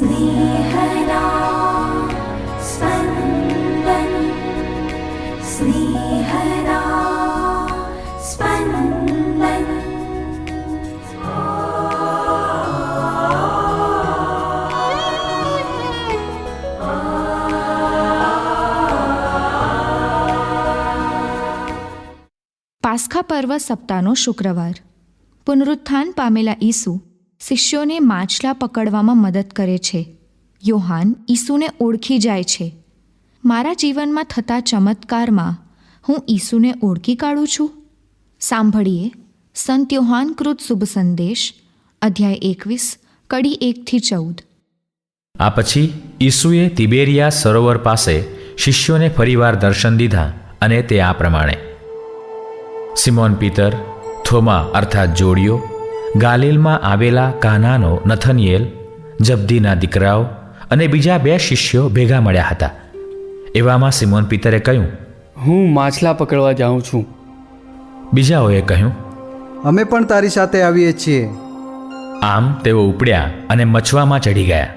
स्नेहदा स्पन्दन् स्नेहदा स्पन्दन् પાસ્ખા પર્વ સપ્તાહનો શુક્રવાર પુનરુત્થાન પામેલા ઈસુ શિષ્યોને માછલા પકડવામાં મદદ કરે છે. યોહાન ઈસુને ઓળખી જાય છે. મારા જીવનમાં થતા ચમત્કારમાં હું ઈસુને ઓળખી કાઢું છું. સાંભળીએ સંત યોહાનકૃત શુભ સંદેશ, અધ્યાય એકવીસ, કડી એકથી ચૌદ. આ પછી ઈસુએ તિબેરિયા સરોવર પાસે શિષ્યોને ફરીવાર દર્શન દીધા અને તે આ પ્રમાણે. સિમોન પીતર, થોમા અર્થાત જોડિયો ગાલિલમાં આવેલા કાનાનો નથનિયેલ જબ્દીના દીકરાઓ અને બીજા બે શિષ્યો ભેગા મળ્યા હતા. એવામાં સિમોન પિતરે કહ્યું હું માછલા પકડવા જાઉં છું. બીજાઓએ કહ્યું અમે પણ તારી સાથે આવીએ છીએ. આમ તેઓ ઉપડ્યા અને મછવામાં ચડી ગયા.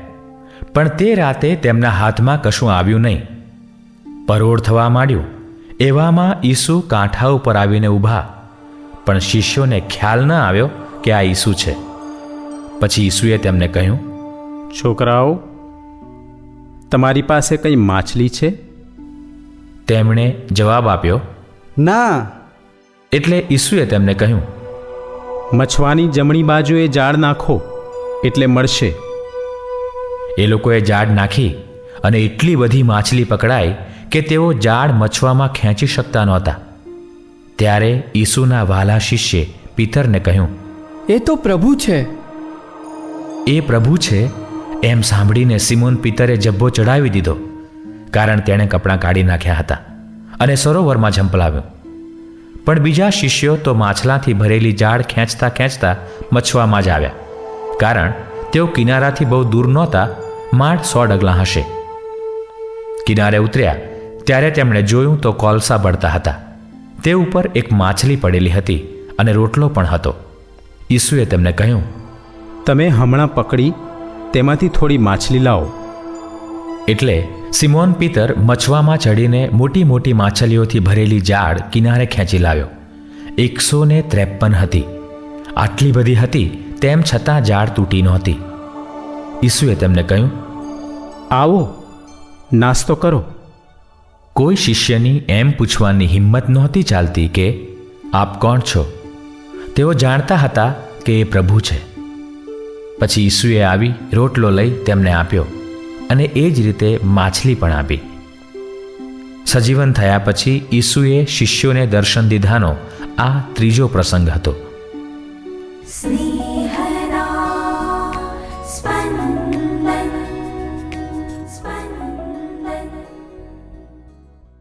પણ તે રાતે તેમના હાથમાં કશું આવ્યું નહીં. પરોળ થવા માંડ્યું. એવામાં ઈસુ કાંઠા ઉપર આવીને ઊભા. પણ શિષ્યોને ખ્યાલ ન આવ્યો કે આ ઈસુ છે? પછી ઈસુએ તેમને કહ્યું છોકરાઓ તમારી પાસે કંઈ માછલી છે? તેમણે જવાબ આપ્યો ના. એટલે ઈસુએ તેમને કહ્યું મછવાની જમણી બાજુએ ઝાડ નાખો એટલે મળશે. એ લોકોએ ઝાડ નાખી અને એટલી બધી માછલી પકડાઈ કે તેઓ ઝાડ મછવામાં ખેંચી શકતા નહોતા. ત્યારે ઈસુના વાલા શિષ્યે પિતરને કહ્યું એ તો પ્રભુ છે. એ પ્રભુ છે એમ સાંભળીને સિમોન પિતરે જબ્બો ચડાવી દીધો, કારણ તેણે કપડાં કાઢી નાખ્યા હતા અને સરોવરમાં ઝંપલાવ્યો. પણ બીજા શિષ્યો તો માછલાથી ભરેલી જાળ ખેંચતા ખેંચતા મછવામાં જ આવ્યા, કારણ તેઓ કિનારાથી બહુ દૂર નહોતા માઠ સો ડગલા હશે. કિનારે ઉતર્યા, ત્યારે તેમણે જોયું તો કોલસા બળતા હતા. તે ઉપર એક માછલી પડેલી હતી અને રોટલો પણ હતો. ઈસુએ તેમને કહ્યું તમે હમણાં પકડી તેમાંથી થોડી માછલી લાવો. એટલે સિમોન પીતર મછવામાં ચડીને મોટી મોટી માછલીઓથી ભરેલી જાળ કિનારે ખેંચી લાવ્યો. એકસો ને ત્રેપન હતી. આટલી બધી હતી તેમ છતાં જાળ તૂટી નહોતી. ઈસુએ તેમને કહ્યું આવો નાસ્તો કરો. કોઈ શિષ્યની એમ પૂછવાની હિંમત નહોતી ચાલતી કે આપ કોણ છો? તેઓ જાણતા હતા કે એ પ્રભુ છે. પછી ઈસુએ આવી રોટલો લઈ તેમને આપ્યો અને એ જ રીતે માછલી પણ આપી. સજીવન થયા પછી ઈસુએ શિષ્યોને દર્શન દીધાનો આ ત્રીજો પ્રસંગ હતો.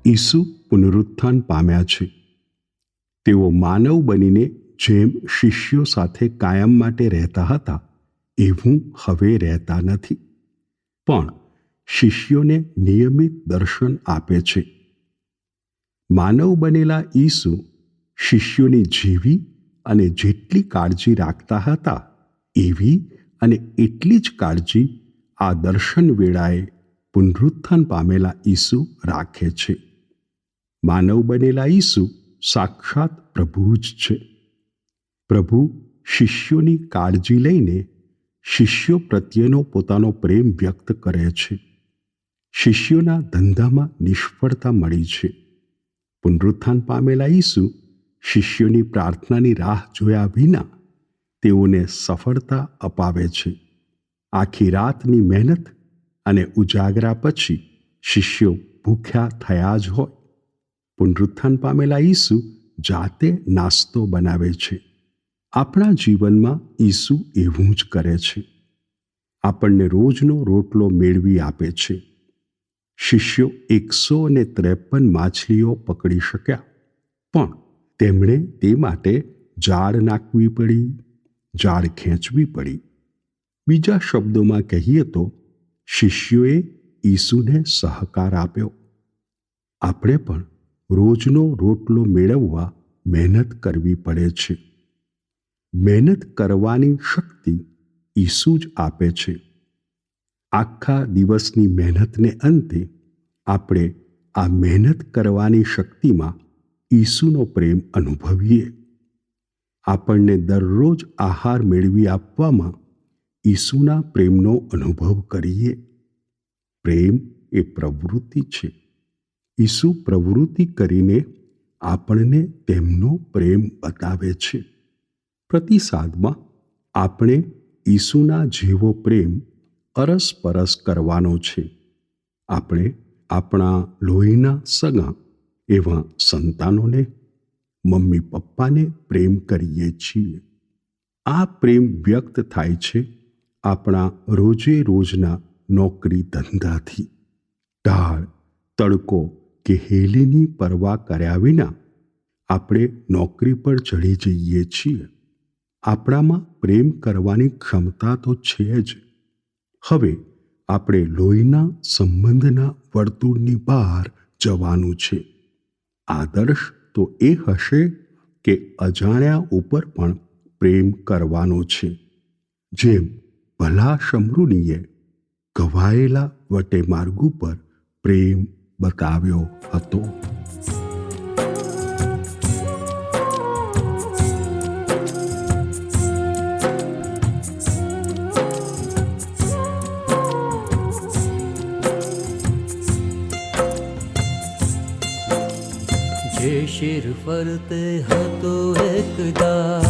ઈસુ પુનરુત્થાન પામ્યા છે. તેઓ માનવ બનીને જેમ શિષ્યો સાથે કાયમ માટે રહેતા હતા, એવું હવે રહેતા નથી. પણ શિષ્યોને નિયમિત દર્શન આપે છે. માનવ બનેલા ઈસુ શિષ્યોની જેવી અને જેટલી કાળજી રાખતા હતા, એવી અને એટલી જ કાળજી આ દર્શન વેળાએ પુનરુત્થાન પામેલા ઈસુ રાખે છે. માનવ બનેલા ઈસુ સાક્ષાત પ્રભુ જ છે. પ્રભુ શિષ્યોની કાળજી લઈને શિષ્યો પ્રત્યેનો પોતાનો પ્રેમ વ્યક્ત કરે છે. શિષ્યોના ધંધામાં નિષ્ફળતા મળી છે. પુનરુત્થાન પામેલા ઈસુ શિષ્યોની પ્રાર્થનાની રાહ જોયા વિના તેઓને સફળતા અપાવે છે. આખી રાતની મહેનત અને ઉજાગરા પછી શિષ્યો ભૂખ્યા થયા જ હોય. પુનરુત્થાન પામેલા ઈસુ જાતે નાસ્તો બનાવે છે. આપણા જીવનમાં ઈસુ એવું જ કરે છે. આપણને રોજનો રોટલો મેળવી આપે છે. શિષ્યો એકસો ને ત્રેપન માછલીઓ પકડી શક્યા, પણ તેમણે તે માટે જાળ નાખવી પડી જાળ ખેંચવી પડી. બીજા શબ્દોમાં કહીએ તો, શિષ્યોએ ઈસુને સહકાર આપ્યો. આપણે પણ રોજનો રોટલો મેળવવા મહેનત કરવી પડે છે. મહેનત કરવાની શક્તિ ઈસુ જ આપે છે. આખા દિવસની મહેનતને અંતે આપણે આ મહેનત કરવાની શક્તિમાં ઈસુનો પ્રેમ અનુભવીએ. આપણને દરરોજ આહાર મેળવી આપવામાં ઈસુના પ્રેમનો અનુભવ કરીએ. પ્રેમ એ પ્રવૃત્તિ છે. ઈસુ પ્રવૃત્તિ કરીને આપણને તેમનો પ્રેમ બતાવે છે. પ્રતિસાદમાં આપણે ઈસુના જેવો પ્રેમ અરસપરસ કરવાનો છે. આપણે આપણા લોહીના સગા એવા સંતાનોને, મમ્મી પપ્પાને પ્રેમ કરીએ છીએ. આ પ્રેમ વ્યક્ત થાય છે આપણા રોજે રોજના નોકરી ધંધાથી. ઢાળ, તડકો કે હેલીની પરવા કર્યા વિના આપણે નોકરી પર ચડી જઈએ છીએ. આપણામાં પ્રેમ કરવાની ક્ષમતા તો છે જ. હવે આપણે લોહીના સંબંધના વર્તુળની બહાર જવાનું છે. આદર્શ તો એ હશે કે અજાણ્યા ઉપર પણ પ્રેમ કરવાનો છે. જેમ ભલા શમરૂનીએ ઘવાયેલા વટે માર્ગ ઉપર પ્રેમ બતાવ્યો હતો. શિર ફરતે હતો એકદા.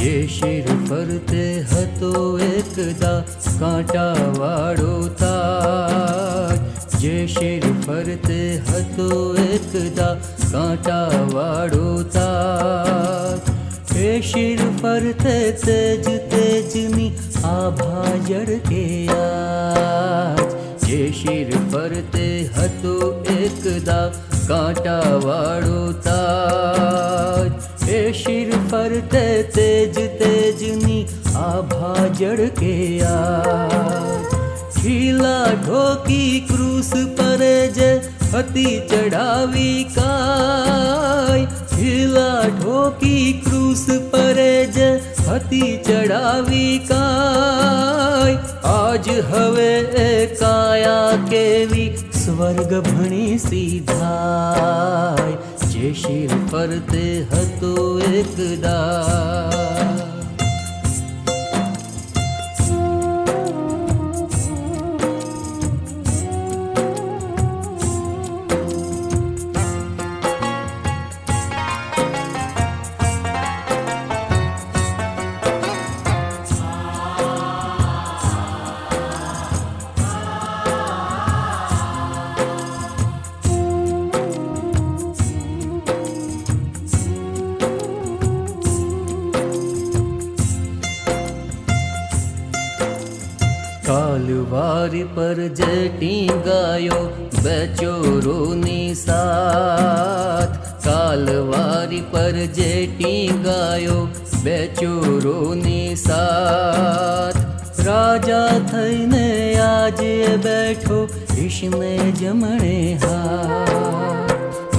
જે શેર ફરતે હતો એકદા, કાંટાવાળો તાજ. જે શેર ફરતે હતો એકદા, કાંટાવાળો તાજ. એ શિર ફરતે તેજ તેજની આભા જડકે આજ. જે શિર ફરતે હતો એકદા કાંટાવાળો તાજ. એ શિર ફરતે તેજ તેજની આભા જડકે આ ખીલા ઢોકી ક્રૂસ પર જે હતી ચડાવી કાય ખીલા ઢોકી ક્રૂસ પર જે હતી ચડાવી કાય આજ હવે કાયા કેવી સ્વર્ગ ભણી સીધાય. જે શિર ફરતે હતો એકદા પર જે ટીંગાયો બે ચોરોની સાથ. કાલવારી પર જે ટીંગાયો બે ચોરોની સાથ. રાજા થઈને આજે બેઠો, ઈશને જમણે હા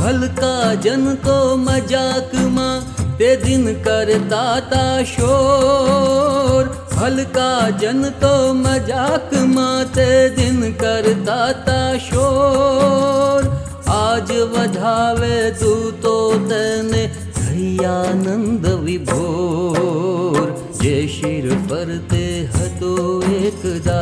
હલકા જન તો મજાકમાં તે દિન કરતા તા શોર. हल्का जन तो मजाक माते दिन करता ता शोर। आज वधावे वजावै तूतो ह्यानन्द विभो ये सिर परते ह तो एकदा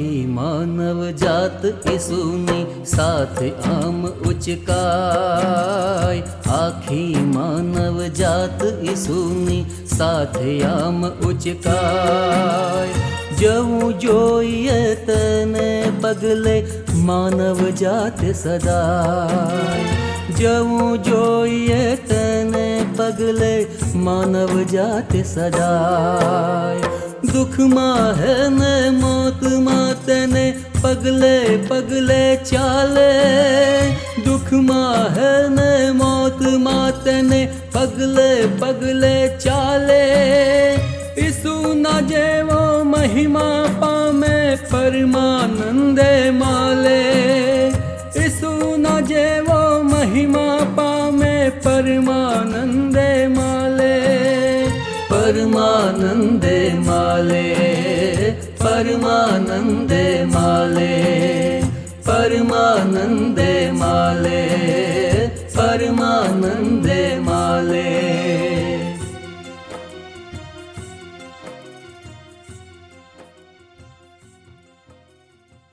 આખી માનવ જાત ઈસુની સાથે આમ ઉચકાય. આખી માનવ જાત ઈસુની સાથે આમ ઉચકાય. જવું જોઈએ તને પગલે માનવ જાત સદાય. જવું જોઈએ તને પગલે માનવ જાત સદાય. દુઃખમાં હે ને મોતમાં તેને પગલે પગલે ચાલે. દુઃખમાં હે ને મોતમાં તેને પગલે પગલે ચાલે. ઈસુના જેવો મહિમા પામે પરમાનંદે માલે. ઈસુના જેવો મહિમા પામે પરમાનંદે માલે परमानन्दे माले परमानन्दे माले परमानन्दे माले परमानन्दे माले